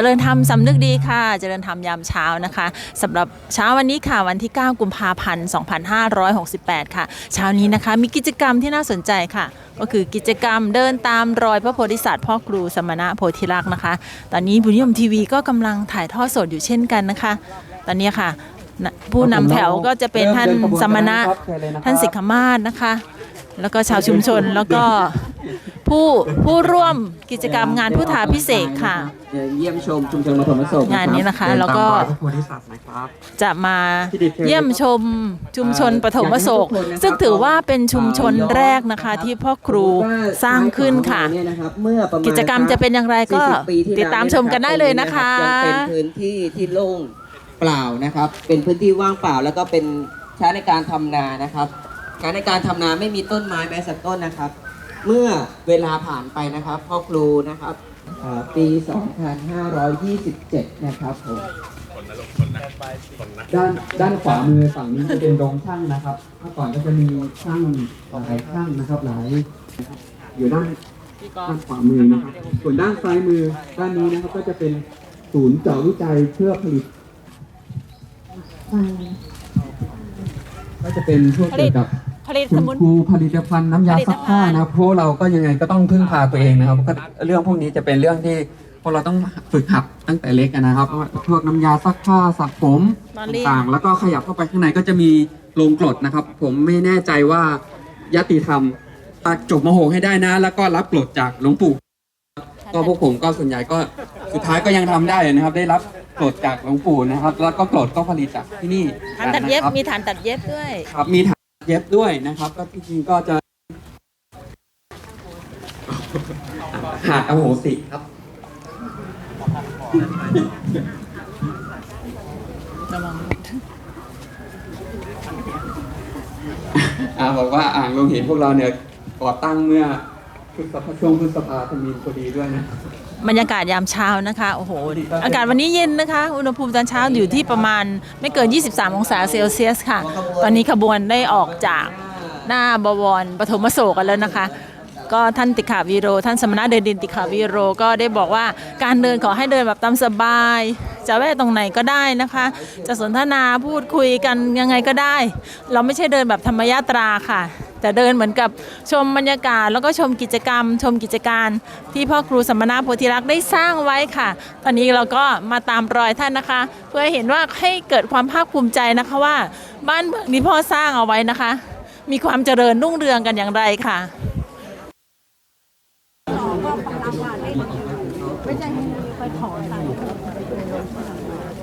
จริญธรรมสำนึกดีค่ะ เจริญธรรมยามเช้านะคะสำหรับเช้าวันนี้ค่ะวันที่ 9 กุมภาพันธ์ 2568 ค่ะ เช้านี้นะคะมีกิจกรรมที่น่าสนใจค่ะ ก็คือกิจกรรมเดินตามรอยพระโพธิสัตว์พ่อครูสมณะโพธิลักษณ์นะคะ ตอนนี้บุญยมทีวีก็กำลังถ่ายทอดสดอยู่เช่นกันนะคะ ตอนนี้ค่ะนะผู้นำแถวก็จะเป็นท่านสมณะท่านสิกขมาศนะคะ แล้วก็ชาวชุมชนแล้วก็ ผู้ผู้ร่วมกิจกรรมงานพุทธาพิเศษกค่ะเยี่ยมชมชุมชนปฐมโศกงานนี้นะคะแล้วก็เดินตามรอยพระโพธิสัตว์นะครับจะมาที่ดีเทลเยี่ยมชมชุมชนปฐมโศก ซึ่งถือว่าเป็นชุมชนแรกนะคะที่พ่อครูสร้างขึ้นค่ะเนี่ยนะครับเมื่อประมาณกิจกรรมจะเป็นอย่างไรก็40ปีที่ติดตามชมกันได้เลยนะคะ ยังเป็นพื้นที่ที่โล่งเปล่านะครับ เป็นพื้นที่ว่างเปล่าแล้วก็เป็นใช้ในการทำนานะครับการในการทำนาไม่มีต้นไม้แม้สักต้นนะครับ เมื่อเวลาผ่านไปนะครับพ่อครูนะครับเอ่อปี 2527 นะครับผมด้านด้านขวามือฝั่งนี้จะเป็นโรงช่างนะครับเมื่อก่อนก็จะมีช่างหลายช่างนะครับหลายอยู่ด้านด้านขวามือนะครับ ส่วนด้านซ้ายมือด้านนี้นะครับก็จะเป็นศูนย์เจาะวิจัยเพื่อผลิตก็จะเป็นพวกเกี่ยวกับ ผลิตคุสณมุน ครูผลิตภัณฑ์น้ำยาซักผ้านะครับเพราะเราก็ยังไงก็ต้องพึ่งพาตัวเองนะครับก็เรื่องพวกนี้จะเป็นเรื่องที่พวกเราต้องฝึกหัดตั้งแต่เล็กอะนะครับพวกน้ำยาซักผ้าสระผมตอนเรียน ต่างๆ แล้วก็ขยับเข้าไปข้างในก็จะมีโรงกรดนะครับ ผมไม่แน่ใจว่ายติธรรมจบมโหให้ได้นะ แล้วก็รับกรดจากหลวงปู่ ก็พวกผมก็ส่วนใหญ่ก็สุดท้ายก็ยังทำได้นะครับ ได้รับกรดจากหลวงปู่นะครับ แล้วก็กรดก็ผลิตจากที่นี่ฐานตัดเย็บ นะครับมีฐานตัดเย็บด้วย ครับมีถัง เย็บด้วยนะครับก็จริงๆก็จะหาดอโหสิครับระวังอ่าบอกว่าอ่างลงเห็นพวกเราเนี่ยก่อตั้งเมื่อ พฤษภาช่วงพฤษภาธมินพอดีด้วยนะ บรรยากาศยามเช้านะคะ โอ้โห อากาศวันนี้เย็นนะคะ อุณหภูมิตอนเช้าอยู่ที่ประมาณไม่เกิน 23 องศาเซลเซียสค่ะ ตอนนี้ขบวนได้ออกจากหน้าบวรปฐมโศกกันแล้วนะคะ ก็ท่านติขาวีโร ท่านสมณะเดชดินติขาวีโรก็ได้บอกว่าการเดินขอให้เดินแบบตามสบาย จะแวะตรงไหนก็ได้นะคะ จะสนทนาพูดคุยกันยังไงก็ได้ เราไม่ใช่เดินแบบธรรมยาตราค่ะ แต่เดินเหมือนกับชมบรรยากาศ แล้วก็ชมกิจกรรม ชมกิจการที่พ่อครูสมณะโพธิรักษ์ได้สร้างไว้ค่ะ ตอนนี้เราก็มาตามรอยท่านนะคะ เพื่อเห็นว่าให้เกิดความภาคภูมิใจนะคะว่า บ้านเมืองนี้พ่อสร้างเอาไว้นะคะ มีความเจริญรุ่งเรืองกันอย่างไรค่ะไม่ใช่ไปขอตังค์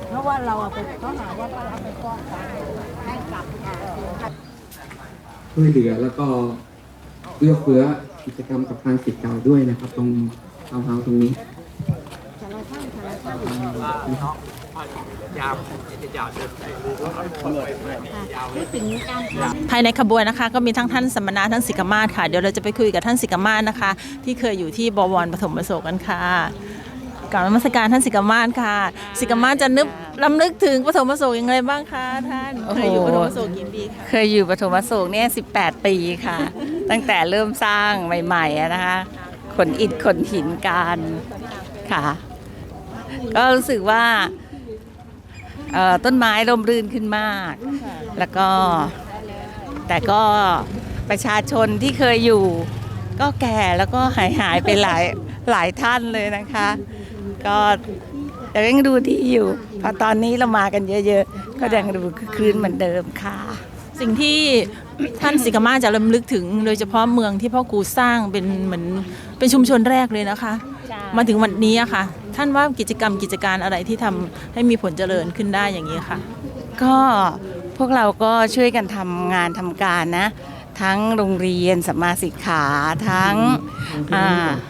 เพราะว่าเราเอาไปเขาหาว่าเราไปฟ้องศาลให้กลับมา ช่วยเหลือแล้วก็เอื้อเฟื้อกิจกรรมกับทางสิทธิ์เก่าด้วยนะครับ ตรงทาวน์เฮาส์ตรงนี้ไม่ถึงการทำภายในขบวนนะคะ ก็มีทั้งท่านสมณะท่านสิกขมาศค่ะ เดี๋ยวเราจะไปคุยกับท่านสิกขมาศนะคะ ที่เคยอยู่ที่บวรปฐมประสงกันค่ะกล่าวนมัสการท่านสิกขมาศค่ะ สิกขมาศจะนึก ลำลึกถึงปฐมประสงอย่างไรบ้างคะท่านโอ้เคโห ยอยู่ปฐมประสงกี่ปีคะเคยอยู่ปฐมอโศกเนี่ย18 ปีค่ะ ตั้งแต่เริ่มสร้างใหม่ๆอะนะคะขนอิฐขนหินกันค่ะ ก็รู้สึกว่าเอ่อต้นไม้ร่มรื่นขึ้นมาก แล้วก็ แต่ก็ประชาชนที่เคยอยู่ ก็แก่แล้วก็หายหายๆไปหลายหลายท่านเลยนะคะ ก็แต่ยังดูดีอยู่เพราะตอนนี้เรามากันเยอะๆ ก็ยังดูคือคลื่นเหมือนเดิมค่ะ สิ่งที่ ท่านสิกขมาศจะลำลึกถึง โดยเฉพาะเมืองที่พ่อครูสร้างเป็นเหมือนเป็นชุมชนแรกเลยนะคะ มาถึงวันนี้อะค่ะ ท่านว่ากิจกรรมกิจการอะไรที่ทำให้มีผลเจริญขึ้นได้อย่างนี้ค่ะ ก็พวกเราก็ช่วยกันทำงานทำการนะ ทั้งโรงเรียนสัมมาสิกขาทั้งอ่า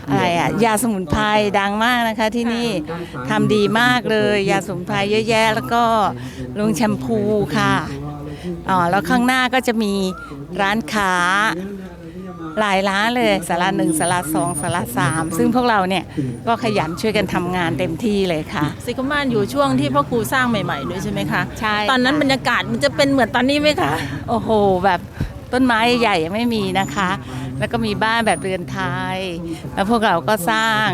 อะไรอะยาสมุนไพรดังมากนะคะที่นี่ทำดีมากเลย ยาสมุนไพรเยอะแยะ แล้วก็โรงแชมพูค่ะอ๋อแล้วข้างหน้าก็จะมีร้านค้าหลายร้านเลยสาระหนึ่งสาระสองสาระสามซึ่งพวกเราเนี่ยก็ขยันช่วยกันทำงานเต็มที่เลยค่ะสิกขมาศอยู่ช่วงที่พ่อครูสร้างใหม่ๆด้วยใช่ไหมคะใช่ตอนนั้นค่ะบรรยากาศมันจะเป็นเหมือนตอนนี้ไหมคะ โอ้โห แบบ ต้นไม้ใหญ่ยังไม่มีนะคะ แล้วก็มีบ้านแบบเรือนไทย แล้วพวกเราก็สร้าง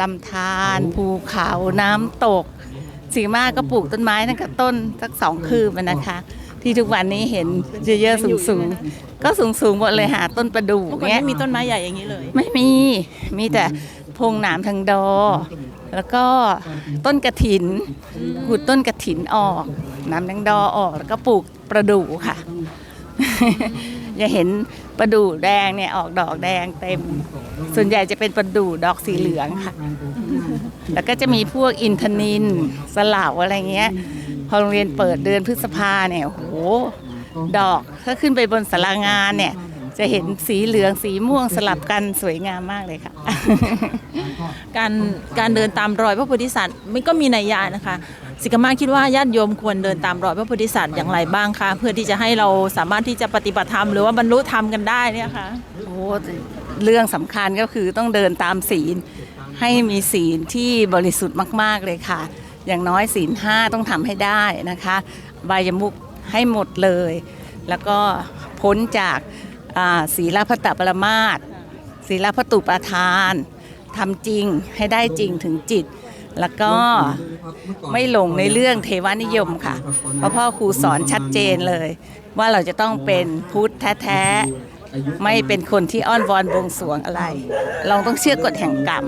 ลำธารภูเขาน้ำตกสีมากก็ปลูกต้นไม้ตั้งแต่ต้นสักสองคืบอะนะคะ ที่ทุกวันนี้เห็นเยอะๆสูงๆ ก็สูงๆหมดเลยหาต้นประดู่เมื่อก่อนเนี้ยไม่มีต้นไม้ใหญ่อย่างนี้เลย ไม่มีมีแต่พงหนามทางดอ แล้วก็ต้นกระถินขุดต้นกระถินออกหนามทางดอออกแล้วก็ปลูกประดู่ค่ะ อย่าเห็นประดู่แดงเนี่ยออกดอกแดงเต็ม ส่วนใหญ่จะเป็นประดู่ดอกสีเหลืองค่ะ แล้วก็จะมีพวกอินทนินสลาวอะไรเงี้ย พอโรงเรียนเปิดเดือนพฤษภาเนี่ยโอ้โหดอกถ้าขึ้นไปบนสารางานเนี่ย จะเห็นสีเหลืองสีม่วงสลับกันสวยงามมากเลยค่ะ การการเดินตามรอยพระโพธิสัตว์มันก็มีนัยยะนะคะ สิกมาคิดว่าญาติโยมควรเดินตามรอยพระโพธิสัตว์อย่างไรบ้างคะเพื่อที่จะให้เราสามารถที่จะปฏิบัติธรรมหรือว่าบรรลุธรรมกันได้เนี่ยคะโอ้เรื่องสำคัญก็คือต้องเดินตามศีล ให้มีศีลที่บริสุทธิ์มาก ๆเลยค่ะ อย่างน้อยศีลห้าต้องทำให้ได้นะคะบายมุกให้หมดเลย แล้วก็พ้นจากศีลพัตตปรมาตศีลพัตตุปาทานทำจริงให้ได้จริงถึงจิต แล้วก็ไม่หลงในเรื่องเทวานิยมค่ะ เพราะพ่อครูสอนชัดเจนเลย ว่าเราจะต้องเป็นพุทธแท้ๆไม่เป็นคนที่อ้อนวอนบวงสรวงอะไร เราต้องเชื่อกฎแห่งกรรม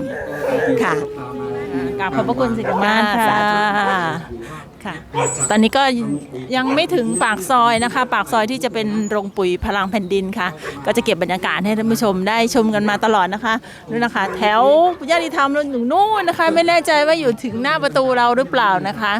ค่ะกราบขอบพระคุณสิกามาค่ะสาธุ ค่ะ ตอนนี้ก็ยังไม่ถึงปากซอยนะคะ ปากซอยที่จะเป็นโรงปุ๋ยพลังแผ่นดินค่ะ ก็จะเก็บบรรยากาศให้ท่านผู้ชมได้ชมกันมาตลอดนะคะนู่นนะคะ แถวญาติธรรมเราอยู่นู่นนะคะ ไม่แน่ใจว่าอยู่ถึงหน้าประตูเราหรือเปล่านะคะ